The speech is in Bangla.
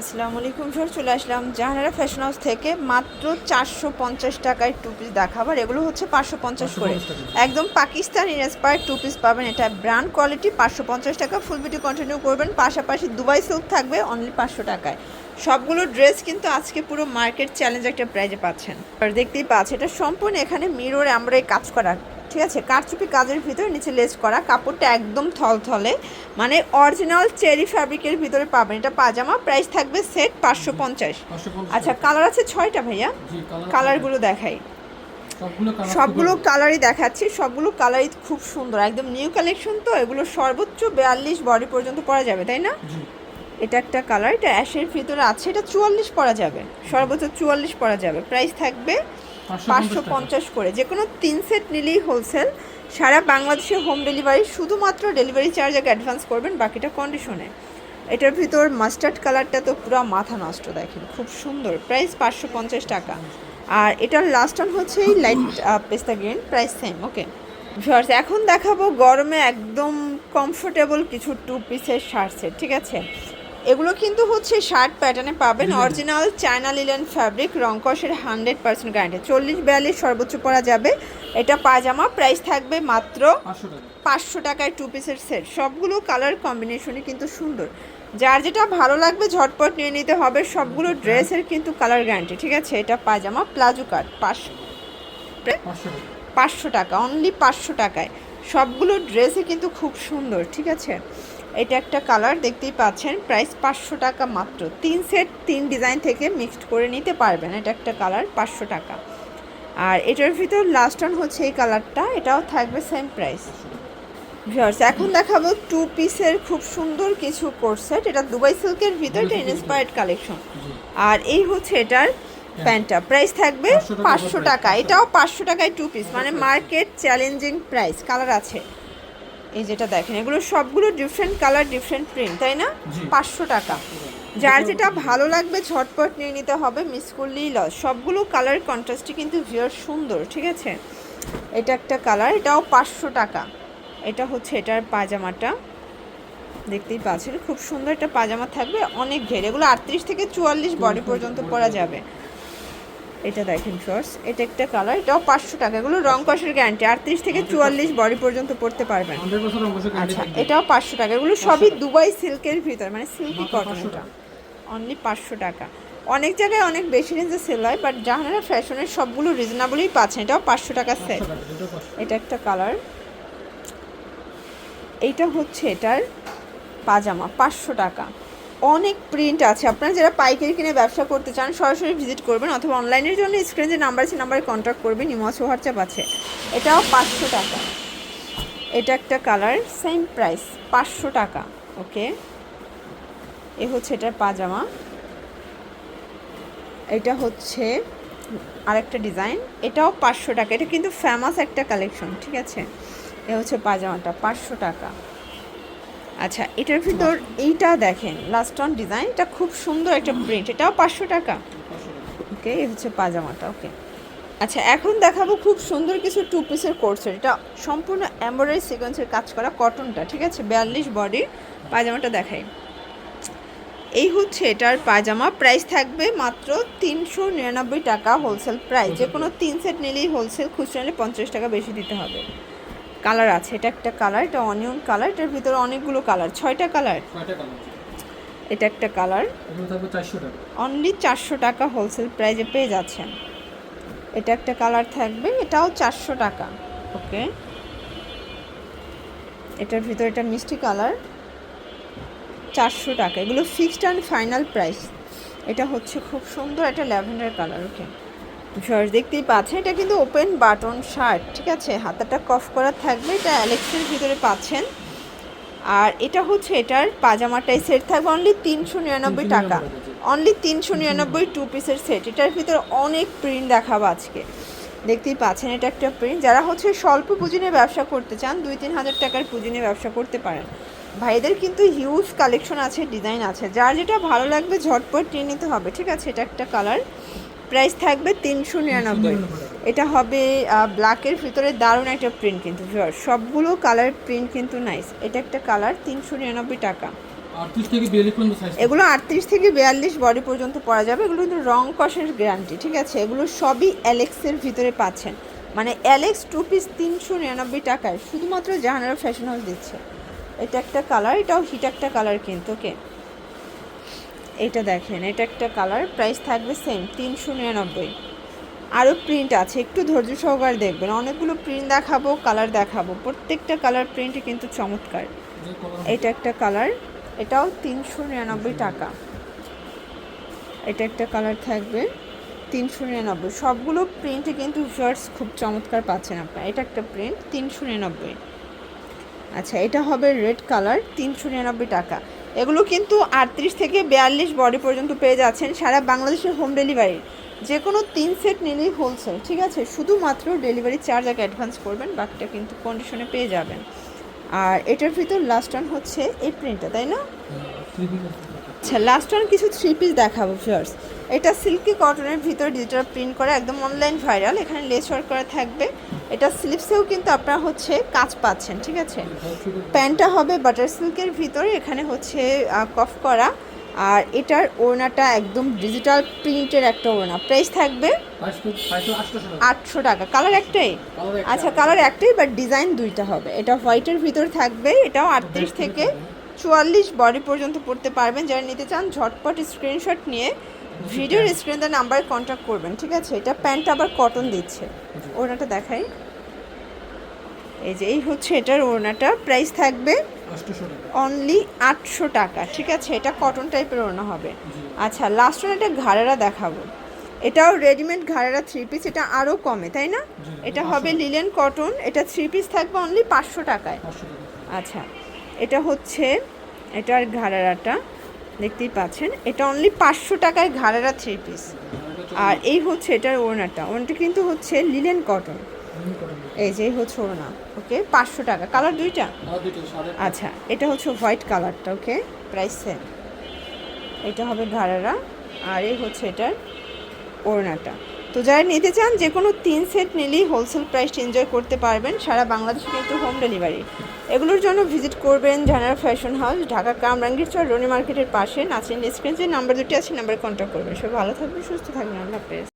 আসসালামু আলাইকুম স্যার চলে আসলাম জাহানারা ফ্যাশন হাউস থেকে মাত্র চারশো পঞ্চাশ টাকায় টু পিস দেখাবার এগুলো হচ্ছে পাঁচশো পঞ্চাশ করে। একদম পাকিস্তান ইন্সপায়ার টু পিস পাবেন এটা ব্র্যান্ড কোয়ালিটি পাঁচশো পঞ্চাশ টাকা ফুল ভিডিও কন্টিনিউ করবেন পাশাপাশি দুবাই সিল্ক থাকবে অনলি পাঁচশো টাকায়। সবগুলো ড্রেস কিন্তু আজকে পুরো মার্কেট চ্যালেঞ্জ একটা প্রাইজে পাচ্ছেন। আর দেখতেই পাচ্ছেন এটা সম্পূর্ণ এখানে মিররে আমরা এই কাজ করা ঠিক আছে কারচুপি কাজের ভিতরে নিচে লেস করা কাপড়টা একদম থলথলে মানে অরিজিনাল চেরি ফ্যাব্রিকের ভিতরে পাবেন। এটা পাজামা প্রাইস থাকবে সেট পাঁচশো পঞ্চাশ। আচ্ছা কালার আছে ছয়টা ভাইয়া? কালারগুলো দেখাই। সবগুলো কালারই দেখাচ্ছি। সবগুলো কালারই খুব সুন্দর একদম নিউ কালেকশন তো এগুলো সর্বোচ্চ বিয়াল্লিশ বডি পর্যন্ত পরা যাবে তাই না? এটা একটা কালার এটা অ্যাশের ভিতরে আছে এটা চুয়াল্লিশ পরা যাবে। সর্বোচ্চ চুয়াল্লিশ পরা যাবে। প্রাইস থাকবে পাঁচশো পঞ্চাশ করে। যে কোনো তিন সেট নিলেই হোলসেল সারা বাংলাদেশে হোম ডেলিভারি শুধুমাত্র ডেলিভারি চার্জ আগে অ্যাডভান্স করবেন, বাকিটা কন্ডিশনে এটার ভিতর মাস্টার্ড কালারটা তো পুরো মাথা নষ্ট, দেখেন। খুব সুন্দর। প্রাইস পাঁচশো পঞ্চাশ টাকা। আর এটার লাস্ট অন হচ্ছে এই লাইট পেস্তা green price same okay viewers এখন দেখাবো গরমে একদম কমফোর্টেবল কিছু টু পিসের শার্ট সেট ঠিক আছে? এগুলো কিন্তু হচ্ছে শার্ট প্যাটার্নে পাবেন। অরিজিনাল চায়না লিলেন ফ্যাব্রিক রংকসের হান্ড্রেড পার্সেন্ট গ্যারান্টি চল্লিশ বিয়াল্লিশ সর্বোচ্চ পরা যাবে। এটা পাজামা প্রাইস থাকবে মাত্র পাঁচশো টাকায় টু পিসের সেট সবগুলো কালার কম্বিনেশনই কিন্তু সুন্দর। যার যেটা ভালো লাগবে ঝটপট নিয়ে নিতে হবে। সবগুলো ড্রেসের কিন্তু কালার গ্যারান্টি ঠিক আছে? এটা পাজামা প্লাজো কাট পাঁচশো পাঁচশো টাকা। পাঁচশো টাকা অনলি পাঁচশো টাকায়। সবগুলো ড্রেসই কিন্তু খুব সুন্দর ঠিক আছে? এটা একটা কালার দেখতেই পাচ্ছেন। প্রাইস পাঁচশো টাকা মাত্র। তিন সেট তিন ডিজাইন থেকে মিক্সড করে নিতে পারবেন। এটা একটা কালার পাঁচশো টাকা। আর এটার ভিতর লাস্ট অন হচ্ছে এই কালারটা। এটাও থাকবে সেম প্রাইস ভিউয়ার্স এখন দেখাবো টু পিসের খুব সুন্দর কিছু কোর্সেট এটা দুবাই সিল্কের ভিতর এটা ইন্সপায়ার্ড কালেকশন আর এই হচ্ছে এটার প্যান্টটা। প্রাইস থাকবে পাঁচশো টাকা এটাও পাঁচশো টাকায় টু পিস মানে মার্কেট চ্যালেঞ্জিং প্রাইস কালার আছে। এই যেটা দেখেন এগুলো সবগুলো ডিফারেন্ট কালার ডিফারেন্ট প্রিন্ট তাই না? পাঁচশো টাকা। যার যেটা ভালো লাগবে ঝটপট নিয়ে নিতে হবে মিস করলেই লস সবগুলো কালার কন্ট্রাস্টই কিন্তু ভিউর সুন্দর ঠিক আছে? এটা একটা কালার এটাও পাঁচশো টাকা। এটা হচ্ছে এটার পাজামাটা দেখতেই পাচ্ছেন খুব সুন্দর একটা পাজামা থাকবে অনেক ঘের। এগুলো আটত্রিশ থেকে চুয়াল্লিশ বডি পর্যন্ত পরা যাবে। এটা দেখেন ফ্রস এটা একটা কালার এটাও পাঁচশো টাকা। এগুলো রং কষের গ্যারান্টি আটত্রিশ থেকে চুয়াল্লিশ বডি পর্যন্ত পড়তে পারবেন। আচ্ছা এটাও পাঁচশো টাকা। এগুলো সবই দুবাই সিল্কের ভিতর মানে সিল্কি মাত্র কটন 500 এটা টাকা। অনলি পাঁচশো টাকা। অনেক জায়গায় অনেক বেশি রেঞ্জে সেল হয় বাট জাহানারা ফ্যাশনের সবগুলো রিজনেবলই পাচ্ছেন এটাও পাঁচশো টাকা সেট এটা একটা কালার এইটা হচ্ছে এটার পাজামা পাঁচশো টাকা। অনেক প্রিন্ট আছে। আপনারা যারা পাইকারি কিনে ব্যবসা করতে চান, সরাসরি ভিজিট করবেন অথবা অনলাইনের জন্য স্ক্রিনে যে নাম্বার আছে নাম্বারে কন্ট্যাক্ট করবেন। ইমস হোয়াটসঅ্যাপ আছে। এটাও পাঁচশো টাকা। এটা একটা কালার সেম প্রাইস পাঁচশো টাকা। ওকে এ হচ্ছে এটার পাজামা। এটা হচ্ছে আরেকটা ডিজাইন এটাও পাঁচশো টাকা। এটা কিন্তু ফেমাস একটা কালেকশন ঠিক আছে? এ হচ্ছে পাজামাটা, পাঁচশো টাকা। আচ্ছা এটার ভিতর এইটা দেখেন লাস্ট অন ডিজাইন এটা খুব সুন্দর একটা প্রিন্ট এটাও পাঁচশো টাকা। ওকে এই হচ্ছে পাজামাটা ওকে আচ্ছা এখন দেখাবো খুব সুন্দর কিছু টু পিসের কোর্সের এটা সম্পূর্ণ এমব্রয়ডারি সিকোয়েন্সের কাজ করা কটনটা ঠিক আছে? বিয়াল্লিশ বডির পাজামাটা দেখাই। এই হচ্ছে এটার পাজামা প্রাইস থাকবে মাত্র তিনশো নিরানব্বই টাকা হোলসেল প্রাইস যে কোনো তিন সেট নিলেই হোলসেল খুচরা নিলে পঞ্চাশ টাকা বেশি দিতে হবে। কালার আছে এটা একটা কালার এটা অনিয়ন কালার এটার ভিতরে অনেকগুলো কালার ছয়টা কালার। এটা একটা কালার। অনলি চারশো টাকা। হোলসেল প্রাইজে পেয়ে যাচ্ছেন। এটা একটা কালার থাকবে এটাও চারশো টাকা ওকে? এটার ভিতরে এটা মিষ্টি কালার চারশো টাকা। এগুলো ফিক্সড অ্যান্ড ফাইনাল প্রাইস এটা হচ্ছে খুব সুন্দর একটা ল্যাভেন্ডার কালার ওকে? ভিউয়ার্স দেখতেই পাচ্ছেন এটা কিন্তু ওপেন বাটন শার্ট ঠিক আছে? হাতাটা কফ করা থাকবে এটা অ্যালেক্সের ভিতরে পাচ্ছেন। আর এটা হচ্ছে এটার পাজামাটাই সেট থাকবে অনলি তিনশো নিরানব্বই টাকা। অনলি তিনশো নিরানব্বই টু পিসের সেট এটার ভিতরে অনেক প্রিন্ট দেখাবো আজকে। দেখতেই পাচ্ছেন এটা একটা প্রিন্ট যারা হচ্ছে স্বল্প পুঁজি নিয়ে ব্যবসা করতে চান দুই তিন হাজার টাকার পুঁজি নিয়ে ব্যবসা করতে পারেন। ভাইদের কিন্তু হিউজ কালেকশন আছে ডিজাইন আছে। যার যেটা ভালো লাগবে ঝটপট নিয়ে নিতে হবে ঠিক আছে? এটা একটা কালার প্রাইস থাকবে তিনশো নিরানব্বই। এটা হবে ব্ল্যাকের ভিতরে দারুণ একটা প্রিন্ট কিন্তু সবগুলো কালার প্রিন্ট কিন্তু নাইস এটা একটা কালার তিনশো নিরানব্বই টাকা। এগুলো আটত্রিশ থেকে বিয়াল্লিশ বডি পর্যন্ত পরা যাবে। এগুলো কিন্তু রং কষের গ্যারান্টি ঠিক আছে? এগুলো সবই অ্যালেক্সের ভিতরে পাচ্ছেন। মানে অ্যালেক্স টু পিস তিনশো নিরানব্বই টাকায় শুধুমাত্র জাহানারা ফ্যাশন হাউস দিচ্ছে। এটা একটা কালার এটাও হিট একটা কালার কিন্তু ওকে এটা দেখেন, এটা একটা কালার প্রাইস থাকবে সেম তিনশো নিরানব্বই। আরও প্রিন্ট আছে, একটু ধৈর্য সহকারে দেখবেন। অনেকগুলো প্রিন্ট দেখাবো কালার দেখাবো। প্রত্যেকটা কালার প্রিন্টই কিন্তু চমৎকার। এটা একটা কালার এটাও তিনশো নিরানব্বই টাকা। এটা একটা কালার থাকবে তিনশো নিরানব্বই। সবগুলো প্রিন্টে কিন্তু শার্টস খুব চমৎকার পাচ্ছেন আপনারা। এটা একটা প্রিন্ট তিনশো নিরানব্বই। আচ্ছা এটা হবে রেড কালার তিনশো নিরানব্বই টাকা। এগুলো কিন্তু আটত্রিশ থেকে বিয়াল্লিশ বডি পর্যন্ত পেয়ে যাচ্ছেন সারা বাংলাদেশের হোম ডেলিভারি যে কোনো তিন সেট নিলেই হোলসেল ঠিক আছে? শুধুমাত্র ডেলিভারি চার্জ আগে অ্যাডভান্স করবেন, বাকিটা কিন্তু কন্ডিশনে পেয়ে যাবেন। আর এটার ভিতর লাস্ট ওয়ান হচ্ছে এই প্রিন্টটা তাই না? আচ্ছা লাস্ট ওয়ান কিছু থ্রি পিস দেখাবো ফিয়ার্স এটা সিল্কি কটনের ভিতর ডিজিটাল প্রিন্ট করা, একদম অনলাইন ভাইরাল এখানে লেস ওয়ার্ক করা থাকবে। এটা স্লিপসেও কিন্তু আপনারা হচ্ছে কাজ পাচ্ছেন, ঠিক আছে? প্যান্টটা হবে বাটার সিল্কের ভিতরে, এখানে হচ্ছে কফ করা। আর এটার ওড়নাটা একদম ডিজিটাল প্রিন্টের একটা ওড়না। প্রাইস থাকবে আটশো টাকা। কালার একটাই? আচ্ছা কালার একটাই, বাট ডিজাইন দুইটা হবে। এটা হোয়াইটের ভিতর থাকবে, এটাও আটত্রিশ থেকে চুয়াল্লিশ বডি পর্যন্ত পড়তে পারবেন। যারা নিতে চান, ঝটপট স্ক্রিনশট নিয়ে ভিডিওর স্ক্রিনের নাম্বারে কন্ট্যাক্ট করবেন ঠিক আছে? এটা প্যান্ট আবার কটন দিচ্ছে। ওড়নাটা দেখাই। এই যে এই হচ্ছে এটার ওড়নাটা। প্রাইস থাকবে অনলি আটশো টাকা ঠিক আছে? এটা কটন টাইপের ওড়না হবে। আচ্ছা লাস্ট এটা ঘাড়েরা দেখাবো। এটাও রেডিমেড ঘাড়েরা থ্রি পিস এটা আরও কমে তাই না? এটা হবে লিলেন কটন এটা থ্রি পিস থাকবে অনলি পাঁচশো টাকায়। আচ্ছা এটা হচ্ছে এটার ঘাড়ারাটা। দেখতেই পাচ্ছেন। এটা অনলি পাঁচশো টাকায় ঘাড়ারা থ্রি পিস আর এই হচ্ছে এটার ওড়নাটা। ওড়নাটা কিন্তু হচ্ছে লিলেন কটন এই যে হচ্ছে ওড়না। ওকে পাঁচশো টাকা। কালার দুইটা? আচ্ছা এটা হচ্ছে হোয়াইট কালারটা ওকে প্রাইস সেম এটা হবে ঘাড়ারা। আর এই হচ্ছে এটার ওড়নাটা। তো যারা নিতে চান যে কোনো তিন সেট নিলেই হোলসেল প্রাইস এনজয় করতে পারবেন সারা বাংলাদেশে কিন্তু হোম ডেলিভারি এগুলোর জন্য ভিজিট করবেন জানারা ফ্যাশন হাউস ঢাকা কামরাঙ্গীর চর রনি মার্কেটের পাশে। নাচেন স্ক্রিন যে নাম্বার দুটি আছে নাম্বারে কন্ট্যাক্ট করবেন। সব ভালো থাকবেন, সুস্থ থাকবেন। আল্লাহ হাফেজ।